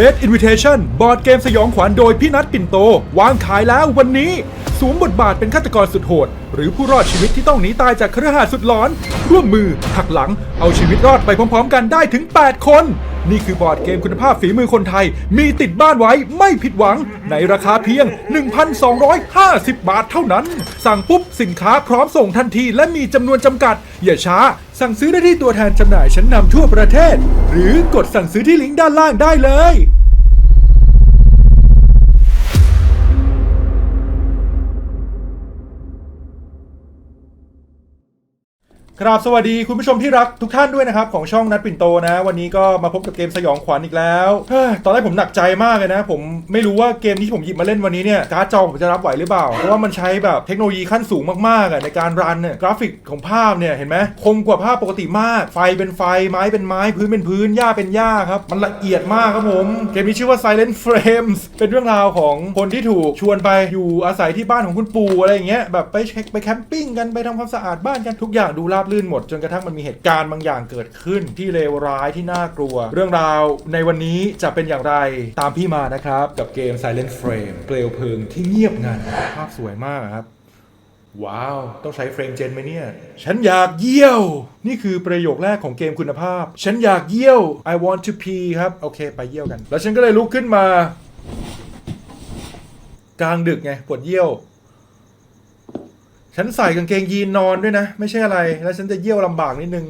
Dead Invitation บอร์ดเกมสยองขวัญโดยพี่นัทปิ่นโต วางขายแล้ววันนี้สวมบทบาทเป็นฆาตกรสุดโหด หรือผู้รอดชีวิตที่ต้องหนีตายจากครือข่ายสุดหลอน ร่วมมือหักหลังเอาชีวิตรอดไปพร้อมๆ กันได้ถึง 8 คน นี่คือบอร์ดเกมคุณภาพฝีมือคนไทย มีติดบ้านไว้ไม่ผิดหวัง ในราคาเพียง 1,250 บาทเท่านั้น สั่งปุ๊บสินค้าพร้อมส่งทันทีและมีจำนวนจำกัด อย่าช้า สั่งซื้อได้ที่ตัวแทนจำหน่ายชั้นนำทั่วประเทศ หรือกดสั่งซื้อที่ลิงก์ด้านล่างได้เลย ครับสวัสดีคุณผู้ชมที่รักทุกท่านด้วยนะครับของช่องนัดปิ่นโตนะ วันนี้ก็มาพบกับเกมสยองขวัญอีกแล้วเฮ้ยตอนแรกผมหนักใจมากเลยนะ ผมไม่รู้ว่าเกมที่ผมหยิบมาเล่นวันนี้เนี่ยการ์ดจอผมจะรับไหวหรือเปล่า เพราะว่ามันใช้แบบเทคโนโลยีขั้นสูงมากๆอะในการรันเนี่ยกราฟิกของภาพเนี่ยเห็นไหมคมกว่าภาพปกติมาก ไฟเป็นไฟไม้เป็นไม้พื้นเป็นพื้นหญ้าเป็นหญ้าครับมันละเอียดมากครับผมเกมนี้ชื่อว่า Silent Frames เป็นเรื่องราวของคนที่ถูกชวนไปอยู่อาศัยที่บ้านของคุณปู่อะไรอย่างเงี้ยแบบไปเช็คไปแคมปิ้งกันไปทำความสะอาดบ้านกันทุกอย่างดูราบรื่นหมดจนกระทั่งมันมีเหตุการณ์บางอย่างเกิดขึ้น ที่เลวร้ายที่น่ากลัว เรื่องราวในวันนี้จะเป็นอย่างไรตามพี่มานะครับ กับเกม Silent Frame เปลวเพลิงที่เงียบงันภาพสวยมากครับว้าว ต้องใช้เฟรมเจนไหมเนี่ย ฉันอยากเยี่ยว นี่คือประโยคแรกของเกมคุณภาพ ฉันอยากเยี่ยว I want to pee ครับ โอเค ไปเยี่ยวกัน แล้วฉันก็เลยลุกขึ้นมา กลางดึกไงปวดเยี่ยว ฉันใส่กางเกงยีนนอนด้วยนะ ไม่ใช่อะไร แล้วฉันจะเยี่ยวลำบากนิดนึง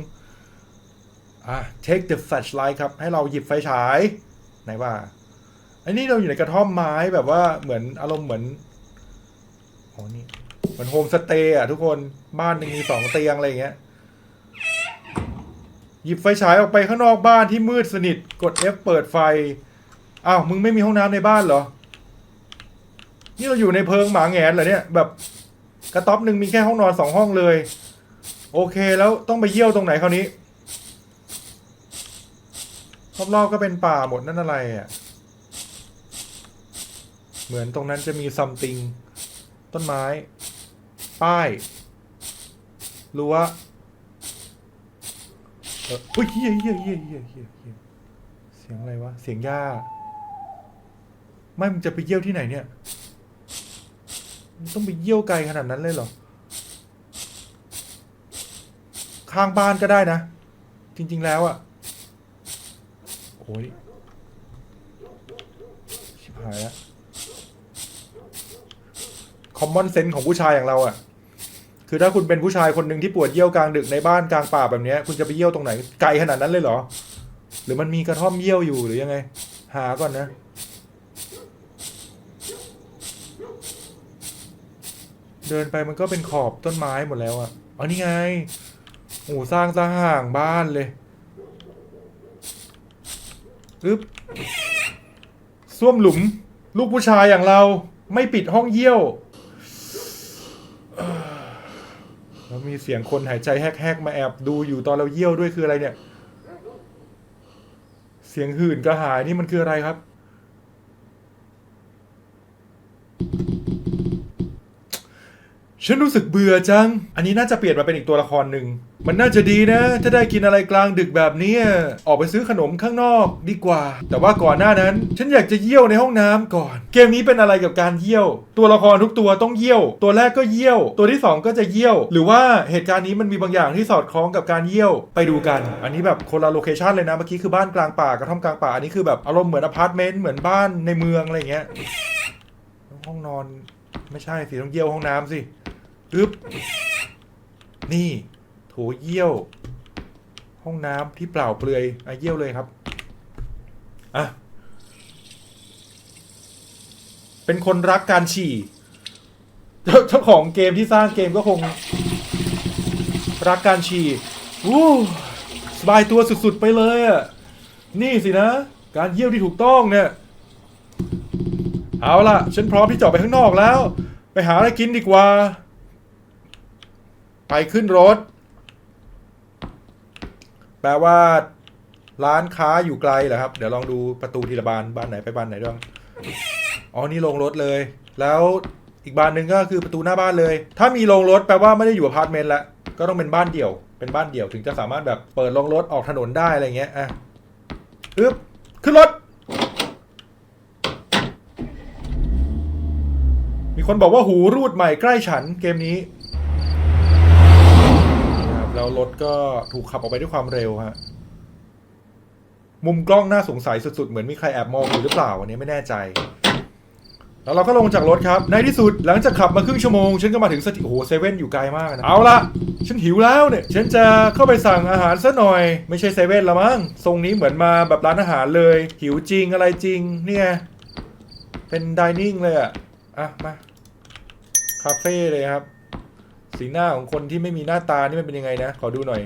อะ take the flashlight ครับ ให้เราหยิบไฟฉาย ไหนว่า อันนี้เราอยู่ในกระท่อมไม้แบบว่าเหมือนอารมณ์เหมือนอ๋อนี่เหมือนโฮมสเตย์อะทุกคนบ้านหนึ่งมีสองเตียงอะไรอย่างเงี้ย หยิบไฟฉายออกไปข้างนอกบ้านที่มืดสนิท กด F เปิดไฟ อ้าว มึงไม่มีห้องน้ำในบ้านเหรอ นี่เราอยู่ในเพิงหมาแงนเหรอเนี่ยแบบ กระต๊อบหนึ่งมีแค่ห้องนอนสองห้องเลย โอเคแล้วต้องไปเยี่ยวตรงไหนคราวนี้รอบๆก็เป็นป่าหมดนั่นอะไรอะ เหมือนตรงนั้นจะมีซัมติง ต้นไม้ ป้ายรั้วเอออุ้ยเฮียเฮียเฮียเฮียเฮียเสียงอะไรวะ เสียงหญ้า ไม่มึงจะไปเยี่ยวที่ไหนเนี่ย ต้องไปเยี่ยวไกลขนาดนั้นเลยเหรอ ข้างบ้านก็ได้นะ จริง ๆ แล้วอะโอ้ย ชิบหายแล้วคอมมอนเซนส์ของผู้ชายอย่างเราอะคือถ้าคุณเป็นผู้ชายคนหนึ่งที่ปวดเยี่ยวกลางดึกในบ้านกลางป่าแบบนี้คุณจะไปเยี่ยวตรงไหนไกลขนาดนั้นเลยเหรอ หรือมันมีกระท่อมเยี่ยวอยู่หรือยังไง หาก่อนนะ เดินไปมันก็เป็นขอบต้นไม้หมดแล้วอะอ๋อนี่ไงโอ้สร้างซะห่างบ้านเลยอึ๊บส้วมหลุม ลูกผู้ชายอย่างเราไม่ปิดห้องเยี่ยว แล้วมีเสียงคนหายใจแฮกๆมาแอบดูอยู่ตอนเราเยี่ยวด้วยคืออะไรเนี่ย เสียงหื่นกระหายนี่มันคืออะไรครับ ฉันรู้สึกเบื่อจัง อันนี้น่าจะเปลี่ยนมาเป็นอีกตัวละครหนึ่ง มันน่าจะดีนะ ถ้าได้กินอะไรกลางดึกแบบนี้ ออกไปซื้อขนมข้างนอกดีกว่า แต่ว่าก่อนหน้านั้น ฉันอยากจะเยี่ยวในห้องน้ำก่อน เกมนี้เป็นอะไรกับการเยี่ยว ตัวละครทุกตัวต้องเยี่ยว ตัวแรกก็เยี่ยว ตัวที่สองก็จะเยี่ยว หรือว่าเหตุการณ์นี้มันมีบางอย่างที่สอดคล้องกับการเยี่ยว ไปดูกัน อันนี้แบบคนละโลเคชันเลยนะ เมื่อกี้คือบ้านกลางป่ากระท่อมกลางป่า อันนี้คือแบบอารมณ์เหมือนอพาร์ตเมนต์เหมือนบ้านในเมืองอะไรเงี้ย ห้องนอนไม่ใช่สิต้องเยี่ยวห้องน้ำสิ อึบนี่โถเยี่ยว ห้องน้ำที่เปล่าเปลือยอะเยี่ยวเลยครับอะเป็นคนรักการฉี่เจ้าเจ้าของเกมที่สร้างเกมก็คง รักการฉี่อู้สบายตัวสุดๆไปเลยอะนี่สินะ การเยี่ยวที่ถูกต้องเนี่ย เอาล่ะ ฉันพร้อมที่จะออกไปข้างนอกแล้ว ไปหาอะไรกินดีกว่า ไปขึ้นรถ แปลว่า ร้านค้าอยู่ไกลเหรอครับ เดี๋ยวลองดูประตูทีละบานบ้านไหนไปบ้านไหนด้วยอ๋อนี่ลงรถเลย แล้วอีกบานหนึ่งก็คือประตูหน้าบ้านเลย ถ้ามีลงรถแปลว่าไม่ได้อยู่อพาร์ตเมนต์ละก็ต้องเป็นบ้านเดี่ยว เป็นบ้านเดี่ยวถึงจะสามารถแบบเปิดลงรถออกถนนได้อะไรเงี้ยอะอึ๊บขึ้นรถ มีคนบอกว่าหูรูดใหม่ใกล้ฉันเกมนี้ แล้วรถก็ถูกขับออกไปด้วยความเร็วฮะ มุมกล้องน่าสงสัยสุดๆ เหมือนมีใครแอบมองอยู่หรือเปล่าอันนี้ไม่แน่ใจ แล้วเราก็ลงจากรถครับ ในที่สุดหลังจากขับมาครึ่งชั่วโมง ฉันก็มาถึงสถิโอ้โหเซเว่นอยู่ไกลมากนะ เอาละฉันหิวแล้วเนี่ย ฉันจะเข้าไปสั่งอาหารซะหน่อย ไม่ใช่เซเว่นละมั้ง ทรงนี้เหมือนมาแบบร้านอาหารเลย หิวจริงอะไรจริง เนี่ย เป็นดิเนิ่งเลยอะอะมา คาเฟ่เลยครับ สีหน้าของคนที่ไม่มีหน้าตานี่มันเป็นยังไงนะ ขอดูหน่อย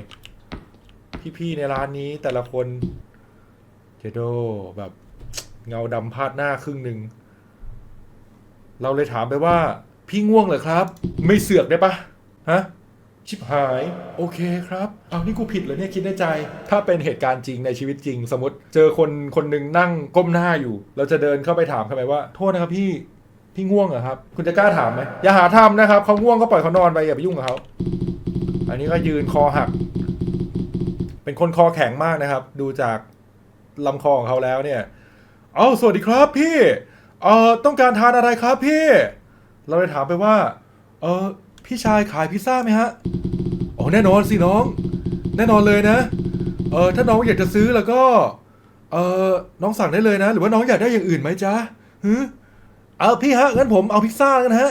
พี่ๆในร้านนี้แต่ละคนเจโดแบบเงาดำพาดหน้าครึ่งหนึ่ง เราเลยถามไปว่า พี่ง่วงเหรอครับ ไม่เสือกได้ปะฮะ ชิบหาย โอเคครับ เอานี่กูผิดเหรอเนี่ยคิดในใจ ถ้าเป็นเหตุการณ์จริงในชีวิตจริง สมมติ เจอคนคนหนึ่งนั่งก้มหน้าอยู่ เราจะเดินเข้าไปถามเขาไปว่า โทษนะครับพี่ พี่ง่วงเหรอครับ คุณจะกล้าถามไหมอย่าหาทำนะครับเขาง่วงก็ปล่อยเขานอนไปอย่าไปยุ่งกับเขาอันนี้ก็ยืนคอหัก เป็นคนคอแข็งมากนะครับ ดูจากลำคอของเขาแล้วเนี่ย เอาสวัสดีครับพี่ เอ่อต้องการทานอะไรครับพี่ เราเลยถามไปว่า เออพี่ชายขายพิซซ่าไหมฮะอ๋อแน่นอนสิน้อง แน่นอนเลยนะ เออถ้าน้องอยากจะซื้อแล้วก็ เออน้องสั่งได้เลยนะ หรือว่าน้องอยากได้อย่างอื่นไหมจ๊ะฮึ เอาพี่ฮะงั้นผมเอาพิซซ่ากันฮะ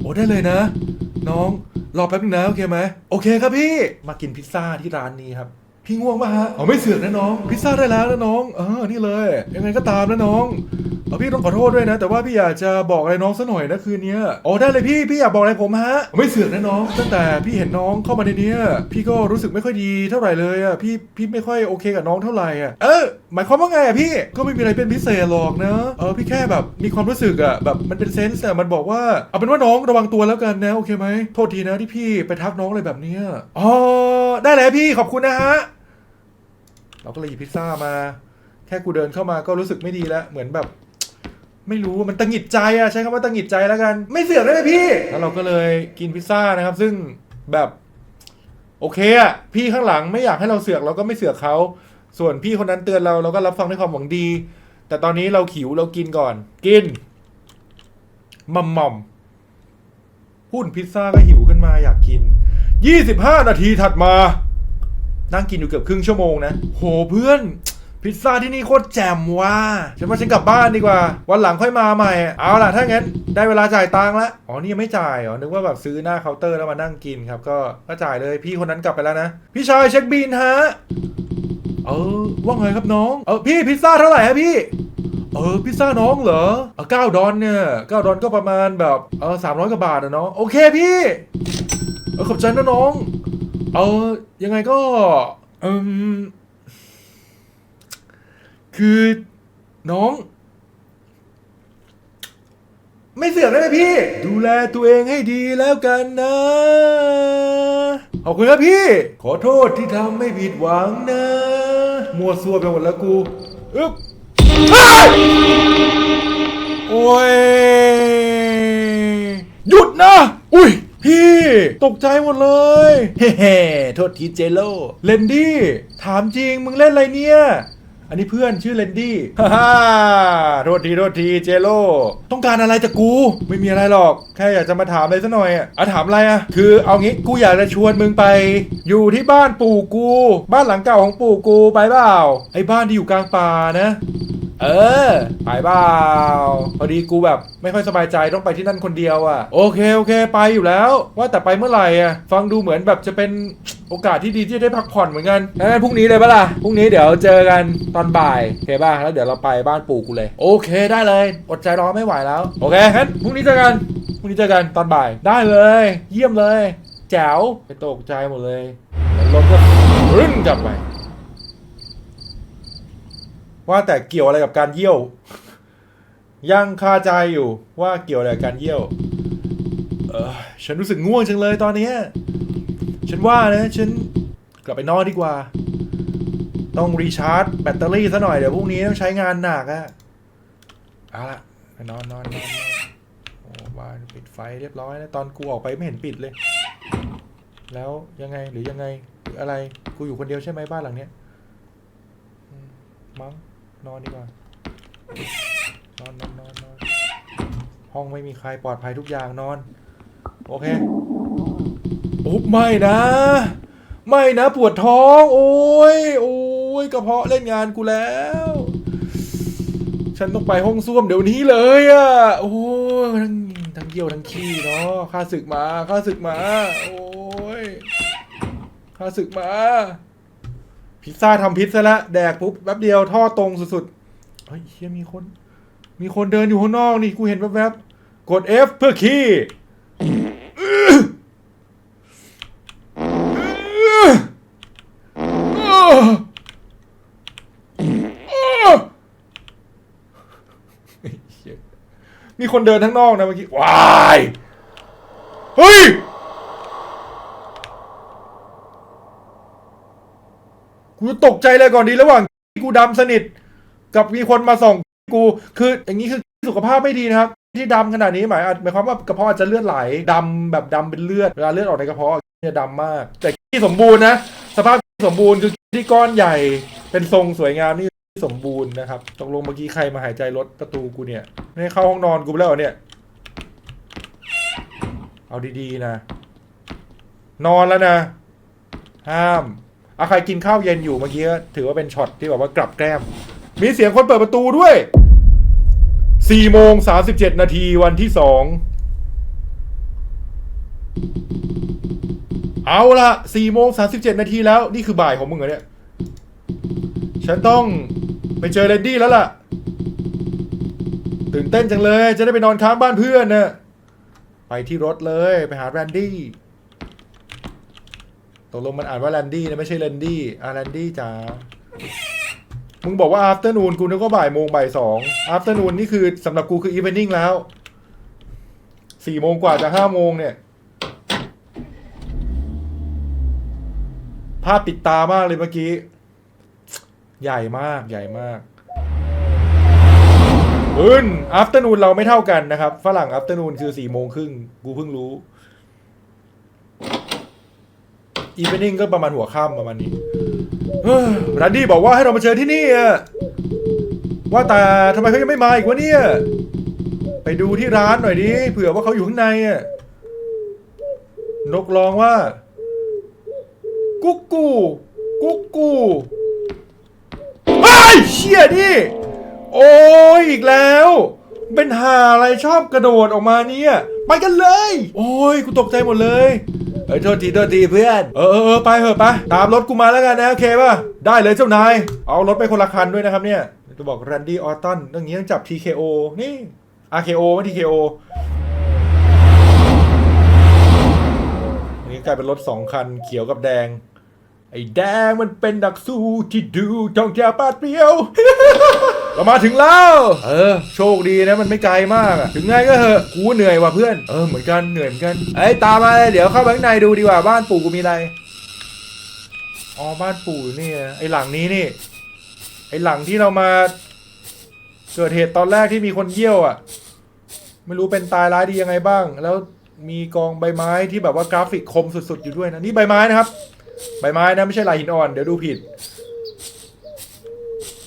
โอ้ได้เลยนะ น้องรอแป๊บนึงนะโอเคไหมโอเคครับพี่มากินพิซซ่าที่ร้านนี้ครับ พี่ง่วงป่ะฮะอ๋อไม่เสือกนะน้อง พิซซ่าได้แล้วนะน้องเออนี่เลย ยังไงก็ตามนะน้องเออพี่ต้องขอโทษด้วยนะ แต่ว่าพี่อยากจะบอกอะไรน้องสัหน่อยนะคืนนี้อ๋อได้เลยพี่พี่อยากบอกอะไรผมฮะ ไม่เสือกนะน้อง ตั้งแต่พี่เห็นน้องเข้ามาในนี้พี่ก็รู้สึกไม่ค่อยดีเท่าไหร่เลยอะพี่พี่ไม่ค่อยโอเคกับน้องเท่าไหร่อะเออหมายความว่าไงอะพี่ก็ไม่มีอะไรเป็นพิเศษหรอกนะเออพี่แค่แบบมีความรู้สึกอะแบบมันเป็นเซนส์อะมันบอกว่าเอาเป็นว่าน้องระวังตัวแล้วกันนะโอเคไหมโทษทีนะที่พี่ไปทักน้องอะไรแบบนี้อ๋อได้เลยพี่ขอบคุณนะฮะ เราก็เลยหยิบพิซซ่ามา แค่กูเดินเข้ามาก็รู้สึกไม่ดีแล้ว เหมือนแบบ ไม่รู้มันตังหิดใจอะใช้คำว่าตังหิดใจแล้วกัน ไม่เสือกได้ไหมพี่ แล้วเราก็เลยกินพิซซ่านะครับ ซึ่งแบบโอเคอะพี่ข้างหลังไม่อยากให้เราเสือกเราก็ไม่เสือกเขา ส่วนพี่คนนั้นเตือนเราเราก็รับฟังด้วยความหวังดี แต่ตอนนี้เราขิวเรากินก่อน กินมัมมัมพูดพิซซ่าก็หิวขึ้นมาอยากกิน 25 นาทีถัดมา นั่งกินอยู่เกือบครึ่งชั่วโมงนะ โหเพื่อนพิซซ่าที่นี่โคตรแจ่มว่ะฉันว่าฉันกลับบ้านดีกว่า วันหลังค่อยมาใหม่ เอาล่ะ ถ้างั้น ได้เวลาจ่ายตังค์แล้วอ๋อ นี่ยังไม่จ่ายเหรอนึกว่าแบบซื้อหน้าเคาน์เตอร์แล้วมานั่งกินครับ ก็ก็จ่ายเลยพี่คนนั้นกลับไปแล้วนะ พี่ชายเช็คบินฮะ เออ ว่าไงครับน้อง เออพี่พิซซ่าเท่าไหร่ฮะพี่ เออพิซซ่าน้องเหรอเออเก้าดอนเนี่ยเก้าดอนก็ประมาณแบบเออสามร้อยกว่าบาทอะเนาะ โอเคพี่ เออขอบใจนะน้อง เออยังไงก็อมคือน้อง ไม่เสือกได้ไหมพี่ ดูแลตัวเองให้ดีแล้วกันนะ ขอบคุณครับพี่ ขอโทษที่ทำไม่ผิดหวังนะ มัวซัวไปหมดแล้วกูอึ๊บโอ้ย หยุดนะ อุ้ย พี่ตกใจหมดเลย เฮ้เฮ้โทษทีเจโลเลนดี้ถามจริงมึงเล่นอะไรเนี่ย อันนี้เพื่อนชื่อเลนดี้ฮ่าฮ่าโทษทีโทษทีเจโลต้องการอะไรจากกู ไม่มีอะไรหรอก แค่อยากจะมาถามอะไรสักหน่อยอะอะถามอะไรอะคือเอางี้กูอยากจะชวนมึงไป อยู่ที่บ้านปู่กู บ้านหลังเก่าของปู่กูไปเปล่าไอ้บ้านที่อยู่กลางป่านะ เออไปเปล่าพอดีกูแบบไม่ค่อยสบายใจต้องไปที่นั่นคนเดียวอะ่ะ โอเคโอเค ไปอยู่แล้ว ว่าแต่ไปเมื่อไหร่อะฟังดูเหมือนแบบจะเป็นโอกาสที่ดีที่จะได้พักผ่อนเหมือนกันงั้นพรุ่งนี้เลยปะล่ะพรุ่งนี้เดี๋ยวเจอกันตอนบ่ายโอเคป่ะแล้วเดี๋ยวเราไปบ้านปู่กูเลย โอเคได้เลย อดใจรอไม่ไหวแล้ว โอเคงั้นพรุ่งนี้เจอกันพรุ่งนี้เจอกันตอนบ่ายได้เลย เยี่ยมเลยแจ๋วไปตกใจหมดเลยแล้วรถก็รึ่นกลับไป ว่าแต่เกี่ยวอะไรกับการเยี่ยว ยังคาใจอยู่ว่าเกี่ยวอะไรกับการเยี่ยว เออฉันรู้สึกง่วงจังเลยตอนนี้ ฉันว่านะ ฉันกลับไปนอนดีกว่า ต้องรีชาร์จแบตเตอรี่ซะหน่อยเดี๋ยวพรุ่งนี้ต้องใช้งานหนักอะเอาละไปนอนนอนนอนโอ้บ้านปิดไฟเรียบร้อยแล้วตอนกูออกไปไม่เห็นปิดเลย แล้วยังไงหรือยังไงหรืออะไรกูอยู่คนเดียวใช่ไหมบ้านหลังเนี้ยมมั้ง นอนดีกว่านอนนอนนอนนอนห้องไม่มีใครปลอดภัยทุกอย่างนอน โอเคโอุ๊บไม่นะ ไม่นะปวดท้อง โอ้ยโอ้ยกระเพาะเล่นงานกูแล้ว ฉันต้องไปห้องส้วมเดี๋ยวนี้เลยอะ่ะโอ้ยทั้งทั้งเยี่ยวทั้งขี้เนาะข้าศึกมาข้าศึกมา โอ้ยข้าศึกมา พิซซ่าทำพิษซะละแดกปุ๊บแป๊บเดียวท่อตรงสุดๆเฮ้ยเฮียมีคน มีคนเดินอยู่ข้างนอกนี่กูเห็นแวบๆกด F เพื่อขี้เหี้ยมีคนเดินทั้างนอกนะเมื่อกี้ ว้าย เฮ้ย กูตกใจเลยก่อนดีระหว่างกูดำสนิท กับมีคนมาส่องกู คืออย่างนี้คือสุขภาพไม่ดีนะครับ ที่ดำขนาดนี้หมายหมายความว่ากระเพาะอาจจะเลือดไหลดำแบบดำเป็นเลือดเวลาเลือดออกในกระเพาะเนี่ยดำมาก แต่ที่สมบูรณ์นะสภาพสมบูรณ์คือที่ก้อนใหญ่เป็นทรงสวยงามนี่สมบูรณ์นะครับตกลงเมื่อกี้ใครมาหายใจรถประตูกูเนี่ยไม่ให้เข้าห้องนอนกูไปแล้วเนี่ย เอาดีๆนะ นอนแล้วนะ ห้าม อาใครกินข้าวเย็นอยู่เมื่อกี้ถือว่าเป็นช็อตที่แบบว่ากลับแกล้ม มีเสียงคนเปิดประตูด้วย4โมง37นาทีวันที่สองเอาละ4โมง37นาทีแล้ว นี่คือบ่ายของมึงเหรอเนี่ย ฉันต้องไปเจอเรนดี้แล้วล่ะ ตื่นเต้นจังเลย จะได้ไปนอนค้างบ้านเพื่อนนะไปที่รถเลยไปหาแรนดี้ กลงมันอ่านว่าแลนดี้นะไม่ใช่แลนดี้อ่าแลนดี้จ้ามึงบอกว่า afternoon กูนึกว่าบ่ายโมงบ่ายสอง afternoon นี่คือสำหรับกูคือ evening แล้วสี่โมงกว่าจะห้าโมงเนี่ย ภาพปิดตามากเลยเมื่อกี้ ใหญ่มากใหญ่มากอืน afternoon เราไม่เท่ากันนะครับ ฝรั่ง afternoon คือสี่โมงครึ่ง กูเพิ่งรู้ อีเวนิ่งก็ประมาณหัวค่ำประมาณนี้รันดี้บอกว่าให้เรามาเจอที่นี่อะว่าแต่ทำไมเขายังไม่มาอีกวะเนี่ย ไปดูที่ร้านหน่อยดิเผื่อว่าเขาอยู่ข้างในอะนกร้องว่า กุ๊กกูกุ๊กกูไอ้เชี่ยนี่โอ้ยอีกแล้ว เป็นหาอะไรชอบกระโดดออกมาเนี่ย ไปกันเลย โอ้ยกูตกใจหมดเลย เอ้ยโทษทีโทษทีเพื่อนเออเออเออไปเถอะไปตามรถกูมาแล้วกันนะโอเคป่ะได้เลยเจ้านายเอารถไปคนละคันด้วยนะครับเนี่ยจะบอกแรนดี้ออตตันเรื่องนี้ต้องจับ TKO นี่ RKO ไม่ TKO อันนี้กลายเป็นรถสองคันเขียวกับแดง ไอ้แดงมันเป็นดักสู้ที่ดูจ้องจะปาดเปรียว เรามาถึงแล้ว เออ โชคดีนะมันไม่ไกลมากอะถึงไงก็เหอะกูเหนื่อยว่ะเพื่อน เออเหมือนกันเหนื่อยเหมือนกันไอ้ยตามมาเลยเดี๋ยวเข้าไปข้างในดูดีกว่าบ้านปู่กูมีอะไร อ๋อบ้านปู่นี่ไงไอ้หลังนี้นี่ ไอ้หลังที่เรามา เกิดเหตุตอนแรกที่มีคนเยี่ยวอะไม่รู้เป็นตายร้ายดียังไงบ้าง แล้วมีกองใบไม้ที่แบบว่ากราฟิกคมสุดๆอยู่ด้วยนะนี่ใบไม้นะครับ ใบไม้นะไม่ใช่ลายหินอ่อนเดี๋ยวดูผิด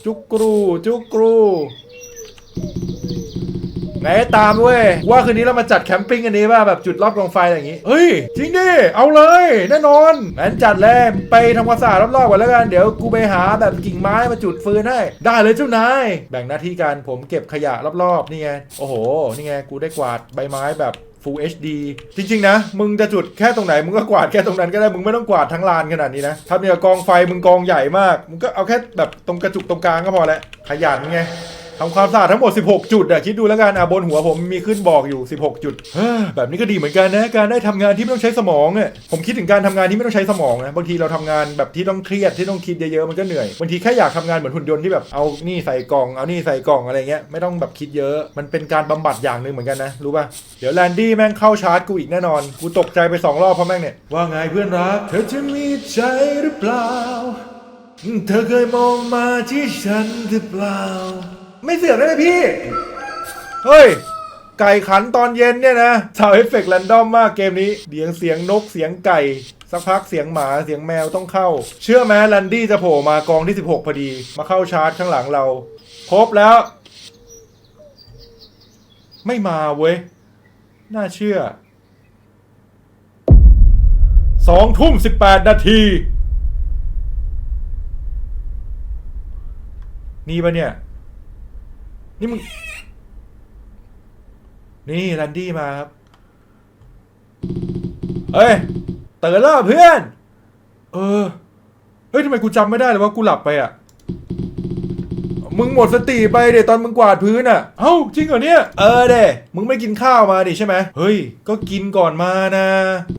จุกกรูจุกกรูไหนตามเว้ยว่าคืนนี้เรามาจัดแคมปิ้งกันนี้ป่ะแบบจุดรอบกองไฟอะไรอย่างงี้ เฮ้ย จริงดิ เอาเลย แน่นอนงั้นจัดเลยไปทำความสะอาดรอบๆก่อนแล้วกัน เดี๋ยวกูไปหาแบบกิ่งไม้มาจุดฟืนให้ ได้เลยเจ้านาย แบ่งหน้าที่กันผมเก็บขยะรอบๆนี่ไง โอ้โห นี่ไง กูได้กวาดใบไม้แบบ Full HD จริง ๆ นะ มึงจะจุดแค่ตรงไหน มึงก็กวาดแค่ตรงนั้นก็ได้ มึงไม่ต้องกวาดทั้งลานขนาดนี้นะ ถ้ามีกองไฟมึงกองใหญ่มาก มึงก็เอาแค่แบบตรงกระจุกตรงกลางก็พอแล้วขยันไง ทำความสะอาดทั้งหมด 16 จุดอะคิดดูแล้วกันอะบนหัวผมมีขึ้นบอกอยู่ 16 จุดเฮ้อแบบนี้ก็ดีเหมือนกันนะการได้ทำงานที่ไม่ต้องใช้สมองอะผมคิดถึงการทำงานที่ไม่ต้องใช้สมองนะบางทีเราทำงานแบบที่ต้องเครียดที่ต้องคิดเยอะๆมันก็เหนื่อยบางทีแค่อยากทำงานเหมือนหุ่นยนต์ที่แบบเอานี่ใส่กล่องเอานี่ใส่กล่องอะไรเงี้ยไม่ต้องแบบคิดเยอะ มันเป็นการบำบัดอย่างหนึ่งเหมือนกันนะรู้ป่ะเดี๋ยวแลนดี้แม่งเข้าชาร์จกูอีกแน่นอนกูตกใจไปสองรอบเพราะแม่งเนี่ยว่าไงเพื่อนรักเธอจะมีใจหรือเปล่า เธอเคยมองมาที่ฉันหรือเปล่า ไม่เสียงได้ไหมพี่ เฮ้ย ไก่ขันตอนเย็นเนี่ยนะซาวเอฟเฟกต์แรนดอมมากเกมนี้เสียงเสียงนกเสียงไก่ สักพักเสียงหมาเสียงแมวต้องเข้า เชื่อไหมแลนดี้จะโผล่มากองที่ 16 พอดี มาเข้าชาร์จข้างหลังเรา ครบแล้ว ไม่มาเว้ย น่าเชื่อสองทุ่มสิบแปดนาทีนี่ปะเนี่ย นี่มึง นี่แรนดี้มาครับ เฮ้ยเตื่นแล้วเหรอเพื่อน เออ เฮ้ยทำไมกูจำไม่ได้เลยว่ากูหลับไปอะ มึงหมดสติไปเดี๋ยตอนมึงกวาดพื้นอะ เอ้าจริงเหรอเนี่ย เออเด้มึงไม่กินข้าวมาดิใช่ไหมเฮ้ย ก็กินก่อนมานะ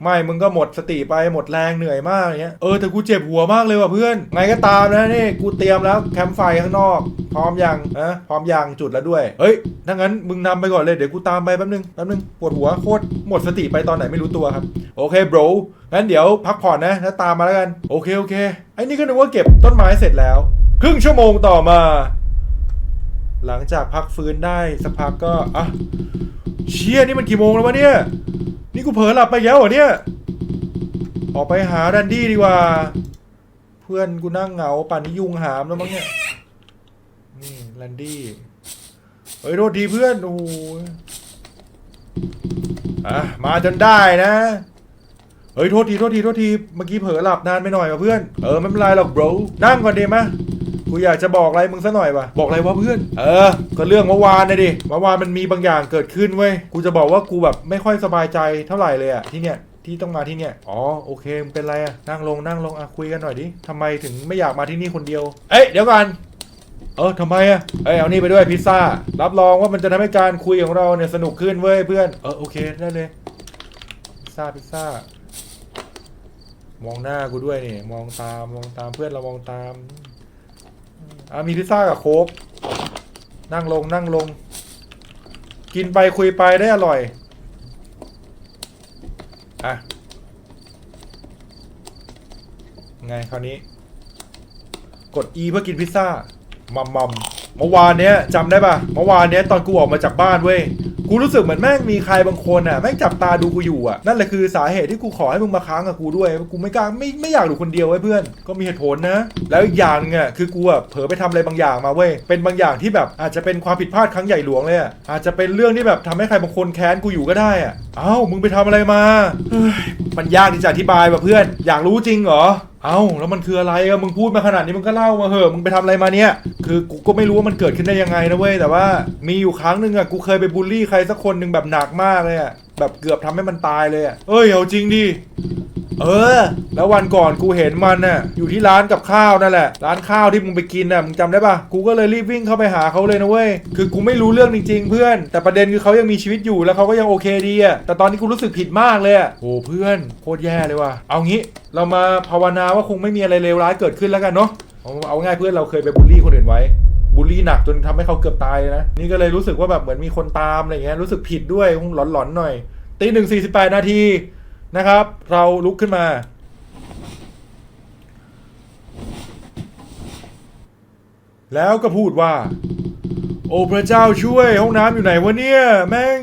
ไม่มึงก็หมดสติไปหมดแรงเหนื่อยมากอย่างเงี้ย เออแต่กูเจ็บหัวมากเลยว่ะเพื่อน ไงก็ตามนะนี่กูเตรียมแล้วแคมป์ไฟข้างนอก พร้อมยังนะพร้อมยังจุดแล้วด้วย เฮ้ยถ้างั้นมึงนำไปก่อนเลยเดี๋ยวกูตามไปแป๊บนึงแป๊บนึงปวดหัวโคตรหมดสติไปตอนไหนไม่รู้ตัวครับ โอเค bro งั้นเดี๋ยวพักผ่อนนะแล้วตามมาแล้วกัน โอเคโอเคไอ้นี่ก็นึกว่าเก็บต้นไม้เสร็จแล้ว ครึ่งชั่วโมงต่อมา หลังจากพักฟื้นได้สักพักก็อะเชี่ยนี่มันกี่โมงแล้ววะเนี่ย นี่กูเผลอหลับไปแล้วเหรอเนี่ย ออกไปหาแรนดี้ดีกว่า เพื่อนกูนั่งเหงาป่านนี้ยุงหามแล้วมั้งเนี่ย นี่แรนดี้ เฮ้ยโทษทีเพื่อนโอ้โหอะมาจนได้นะ เฮ้ยโทษทีโทษทีโทษที เมื่อกี้เผลอหลับนานไปหน่อยว่ะเพื่อน เออไม่เป็นไรหรอก bro นั่งก่อนดีมะ กูอยากจะบอกอะไรมึงซะหน่อยวะบอกอะไรวะเพื่อน เออ ก็เรื่องเมื่อวานนะดิเมื่อวานมันมีบางอย่างเกิดขึ้นเว้ยกูจะบอกว่ากูแบบไม่ค่อยสบายใจเท่าไหร่เลยอะที่เนี้ยที่ต้องมาที่เนี้ยอ๋อ โอเคมึงเป็นไรอะนั่งลงนั่งลงอะคุยกันหน่อยดิทำไมถึงไม่อยากมาที่นี่คนเดียว เอ้ย เดี๋ยวก่อน เออทำไมอะเอ้ย เอานี่ไปด้วยพิซซ่า รับรองว่ามันจะทำให้การคุยของเราเนี่ยสนุกขึ้นเว้ยเพื่อน เออ โอเค ได้เลย พิซซ่า พิซซ่า มองหน้ากูด้วยนี่ มองตาม มองตาม เพื่อนเรามองตาม อะมีพิซซ่ากับโค้กนั่งลงนั่งลง กินไปคุยไปได้อร่อย อะ ไงคราวนี้ กด E เพื่อกินพิซซ่ามัมมัม เมื่อวานเนี้ยจำได้ปะเมื่อวานเนี้ยตอนกูออกมาจากบ้านเว้ยกูรู้สึกเหมือนแม่งมีใครบางคนอะแม่งจับตาดูกูอยู่อะนั่นแหละคือสาเหตุที่กูขอให้มึงมาค้างกับกูด้วยกูไม่กล้าไม่ไม่อยากอยู่คนเดียวไว้เพื่อนก็มีเหตุผลนะ แล้วอย่างหนึงอะคือกูอะเผลอไปทำอะไรบางอย่างมาเว้ยเป็นบางอย่างที่แบบอาจจะเป็นความผิดพลาดครั้งใหญ่หลวงเลยอะอาจจะเป็นเรื่องที่แบบทำให้ใครบางคนแค้นกูอยู่ก็ได้อะเอ้ามึงไปทำอะไรมามันยากที่จะอธิบายว่ะเพื่อน อยากรู้จริงเหรอ เอ้าแล้วมันคืออะไรอะมึงพูดมาขนาดนี้มึงก็เล่ามาเหอะมึงไปทำอะไรมาเนี่ย คือกูก็ไม่รู้ว่ามันเกิดขึ้นได้ยังไงนะเว้ยแต่ว่ามีอยู่ครั้งหนึ่งอะกูเคยไปบูลลี่ใครสักคนหนึ่งแบบหนักมากเลยอะแบบเกือบทำให้มันตายเลยอะเอ้ยเอาจริงดิ เออ แล้ววันก่อนกูเห็นมันน่ะอยู่ที่ร้านกับข้าวนั่นแหละ ร้านข้าวที่มึงไปกินน่ะมึงจำได้ปะกูก็เลยรีบวิ่งเข้าไปหาเขาเลยนะเว้ยคือกูไม่รู้เรื่องจริงๆ เพื่อน แต่ประเด็นคือเขายังมีชีวิตอยู่แล้วเขาก็ยังโอเคดีอะแต่ตอนนี้กูรู้สึกผิดมากเลยอะโอ้เพื่อนโคตรแย่เลยว่ะเอางี้ เรามาภาวนาว่าคงไม่มีอะไรเลวร้ายเกิดขึ้นแล้วกันเนาะเอาเอาง่ายเพื่อนเราเคยไปบูลลี่คนอื่นไว้บูลลี่หนักจนทำให้เขาเกือบตายเลยนะนี่ก็เลยรู้สึกว่าแบบเหมือนมีคนตามอะไรเงี้ยรู้สึกผิดด้วยคงหลอนๆหน่อยตีหนึ่งสี่สิบแปดนาที นะครับ เราลุกขึ้นมาแล้วก็พูดว่า โอ้พระเจ้าช่วยห้องน้ำอยู่ไหนวะเนี่ยแม่ง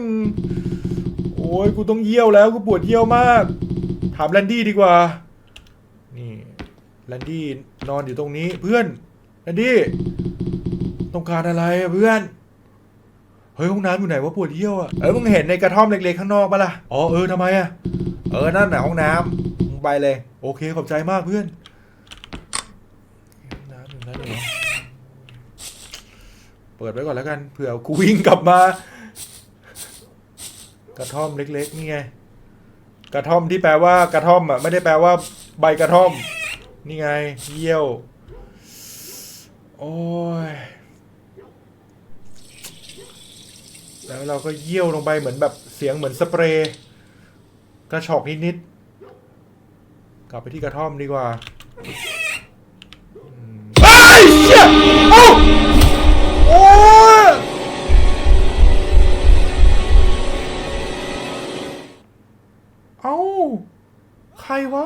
โอ้ยกูต้องเยี่ยวแล้วกูปวดเยี่ยวมาก ถามแลนดี้ดีกว่า นี่แลนดี้นอนอยู่ตรงนี้เพื่อนแลนดี้ต้องการอะไรเพื่อน เฮ้ยห้องน้ำอยู่ไหนวะปวดเยี่ยวอะเออมึงเห็นในกระท่อมเล็กๆข้างนอกปะล่ะอ๋อเออทำไมอะเออนั่นน่ะห้องน้ำมึงไปเลย โอเคขอบใจมากเพื่อนห้องน้ำอยู่นั่นเหรอเปิดไว้ก่อนแล้วกันเผื่อกูวิ่งกลับมา กระท่อมเล็กๆนี่ไงกระท่อมที่แปลว่ากระท่อมอะไม่ได้แปลว่า ใบกระท่อม นี่ไงเยี่ยว โอ้ย แล้วเราก็เยี่ยวลงไปเหมือนแบบเสียงเหมือนสเปรย์กระชอกนิดๆกลับไปที่กระท่อมดีกว่าอืมเฮ้ยเชี่ยเอ้าโอ้เอ้าใครวะ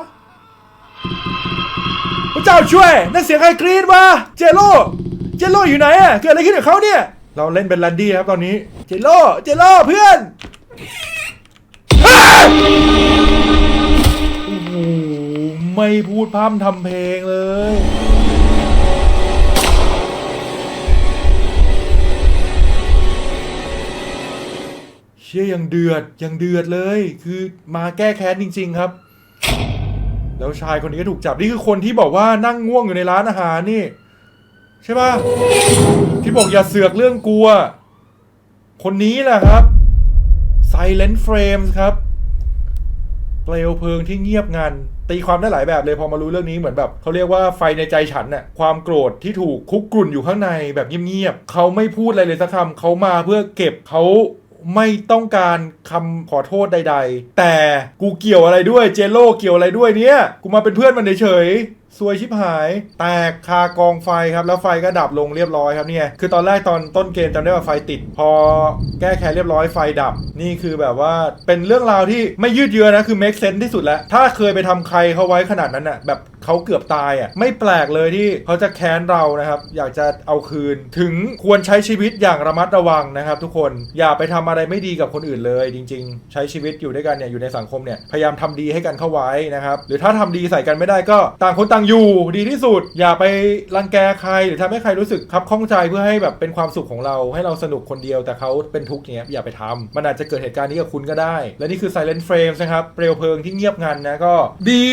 พระเจ้าช่วย นั่นเสียงใครกรีดวะเจโร่เจโร่อยู่ไหนอะเกิดอะไรขึ้นกับเขาเนี่ย เราเล่นเป็นแรนดี้ครับตอนนี้ เจโร่เจโร่เพื่อนอ้าวโอ้โหไม่พูดพร่ำทำเพลงเลย เชี่ยยังเดือดยังเดือดเลย คือมาแก้แค้นจริง ๆ ครับ แล้วชายคนนี้ก็ถูกจับ นี่คือคนที่บอกว่านั่งง่วงอยู่ในร้านอาหารนี่ ใช่ป่ะที่บอกอย่าเสือกเรื่องกลัว คนนี้แหละครับ Silent Frames ครับเปลวเพลิงที่เงียบงัน ตีความได้หลายแบบเลยพอมารู้เรื่องนี้เหมือนแบบเขาเรียกว่าไฟในใจฉันน่ะความโกรธที่ถูกคุกกรุ่นอยู่ข้างในแบบเงียบๆเขาไม่พูดอะไรเลยสักคำเขามาเพื่อเก็บเขาไม่ต้องการคำขอโทษใด ๆ แต่กูเกี่ยวอะไรด้วยเจโลเกี่ยวอะไรด้วยเนี่ย กูมาเป็นเพื่อนมันเฉย ซวยชิบหายแตกคากองไฟครับ แล้วไฟก็ดับลงเรียบร้อยครับเนี่ยคือตอนแรกตอนต้นเกมจำได้ว่าไฟติด พอแก้แค้เรียบร้อยไฟดับ นี่คือแบบว่าเป็นเรื่องราวที่ไม่ยืดเยื้อนะคือ make sense ที่สุดแล้ว ถ้าเคยไปทำใครเขาไว้ขนาดนั้นอะแบบ เขาเกือบตายอะไม่แปลกเลยที่เขาจะแค้นเรานะครับ อยากจะเอาคืน ถึงควรใช้ชีวิตอย่างระมัดระวังนะครับ ทุกคนอย่าไปทำอะไรไม่ดีกับคนอื่นเลย จริง ๆ ใช้ชีวิตอยู่ด้วยกันเนี่ยอยู่ในสังคมเนี่ยพยายามทำดีให้กันเข้าไว้นะครับ หรือถ้าทำดีใส่กันไม่ได้ก็ต่างคนต่างอยู่ดีที่สุด อย่าไปรังแกใครหรือทำให้ใครรู้สึกคับข้องใจเพื่อให้แบบเป็นความสุขของเราให้เราสนุกคนเดียวแต่เขาเป็นทุกข์อย่างเงี้ยอย่าไปทำมันอาจจะเกิดเหตุการณ์นี้กับคุณก็ได้ และนี่คือ Silent Frames นะครับเปลวเพลิงที่เงียบงันนะก็ ดี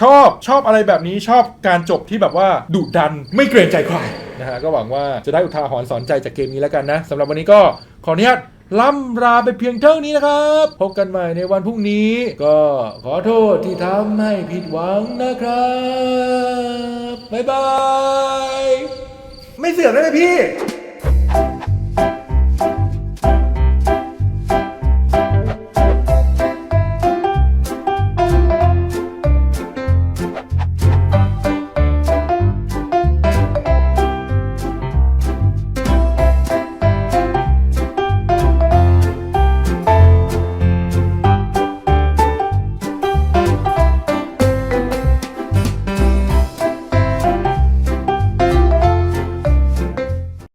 ชอบชอบอะไรแบบนี้ชอบการจบที่แบบว่าดุดันไม่เกรงใจใครนะฮะก็หวังว่าจะได้อุทาหรณ์สอนใจจากเกมนี้แล้วกันนะสำหรับวันนี้ก็ขออนุญาตล่ำลาไปเพียงเท่านี้นะครับ พบกันใหม่ในวันพรุ่งนี้ ก็ขอโทษที่ทำให้ผิดหวังนะครับ บ๊ายบาย ไม่เสือกได้ไหมพี่